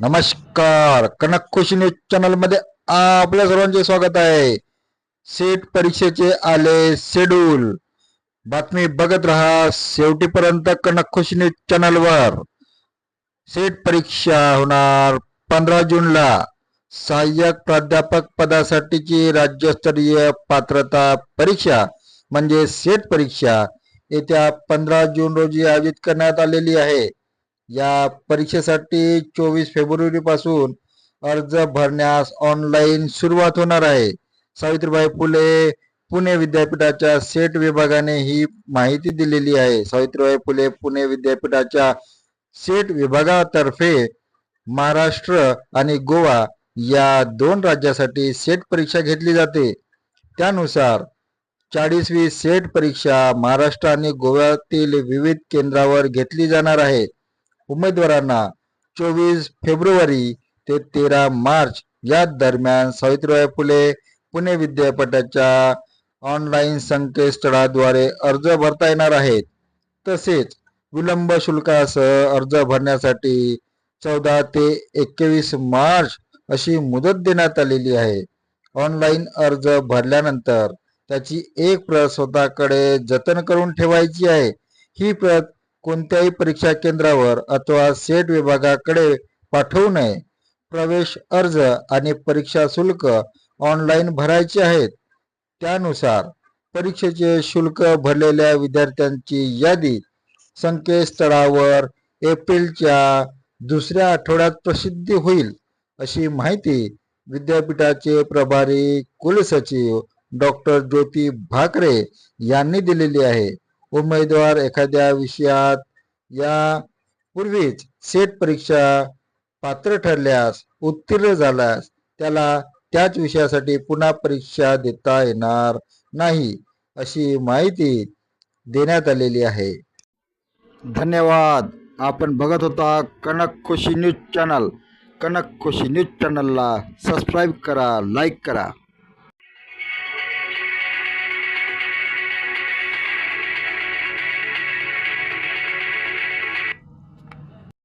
नमस्कार. कनक खुशी न्यूज चॅनलमध्ये आपल्या सर्वांचे स्वागत आहे. सेट परीक्षेचे आले शेड्यूल. बातमी बघत राहा शेवटीपर्यंत कनक खुशी न्यूज चॅनल वर सेट परीक्षा होणार पंधरा जूनला. सहाय्यक प्राध्यापक पदासाठीची राज्यस्तरीय पात्रता परीक्षा म्हणजे सेट परीक्षा येत्या पंधरा जून रोजी आयोजित करण्यात आलेली आहे. या परीक्षेसाठी चोवीस फेब्रुवारीपासून अर्ज भरण्यास ऑनलाईन सुरुवात होणार आहे. सावित्रीबाई फुले पुणे विद्यापीठाच्या सेट विभागाने ही माहिती दिलेली आहे. सावित्रीबाई फुले पुणे विद्यापीठाच्या सेट विभागातर्फे महाराष्ट्र आणि गोवा या दोन राज्यासाठी सेट परीक्षा घेतली जाते. त्यानुसार चाळीसवी सेट परीक्षा महाराष्ट्र आणि गोव्यातील विविध केंद्रावर घेतली जाणार आहे. उमेदवारांना चोवीस फेब्रुवारी ते तेरा मार्च या दरम्यान सावित्रीबाई फुले पुणे विद्यापीठाच्या ऑनलाईन संकेतस्थळाद्वारे अर्ज भरता येणार आहेत. तसेच विलंब शुल्कासह अर्ज भरण्यासाठी चौदा ते एकवीस मार्च अशी मुदत देण्यात आलेली आहे. ऑनलाईन अर्ज भरल्यानंतर त्याची एक प्रत स्वतःकडे जतन करून ठेवायची आहे. ही प्रत कोणत्याही परीक्षा केंद्रावर अथवा सेट विभागाकडे पाठवू नये. प्रवेश अर्ज आणि परीक्षा शुल्क ऑनलाईन भरायचे आहेत. त्यानुसार परीक्षेचे शुल्क भरलेल्या विद्यार्थ्यांची यादी संकेतस्थळावर एप्रिलच्या दुसऱ्या आठवड्यात प्रसिद्धी होईल अशी माहिती विद्यापीठाचे प्रभारी कुलसचिव डॉक्टर ज्योती भाकरे यांनी दिलेली आहे. उमेदवार एखाद्या विषयात या पूर्वीच सेट परीक्षा पात्र ठरल्यास उत्तीर्ण झाल्यास त्याला त्याच विषयासाठी पुन्हा परीक्षा देता येणार नाही अशी माहिती देण्यात आलेली आहे. धन्यवाद. आपण बघत होता Kanak Khushi news channel. Kanak Khushi news चॅनलला सबस्क्राईब करा लाईक करा.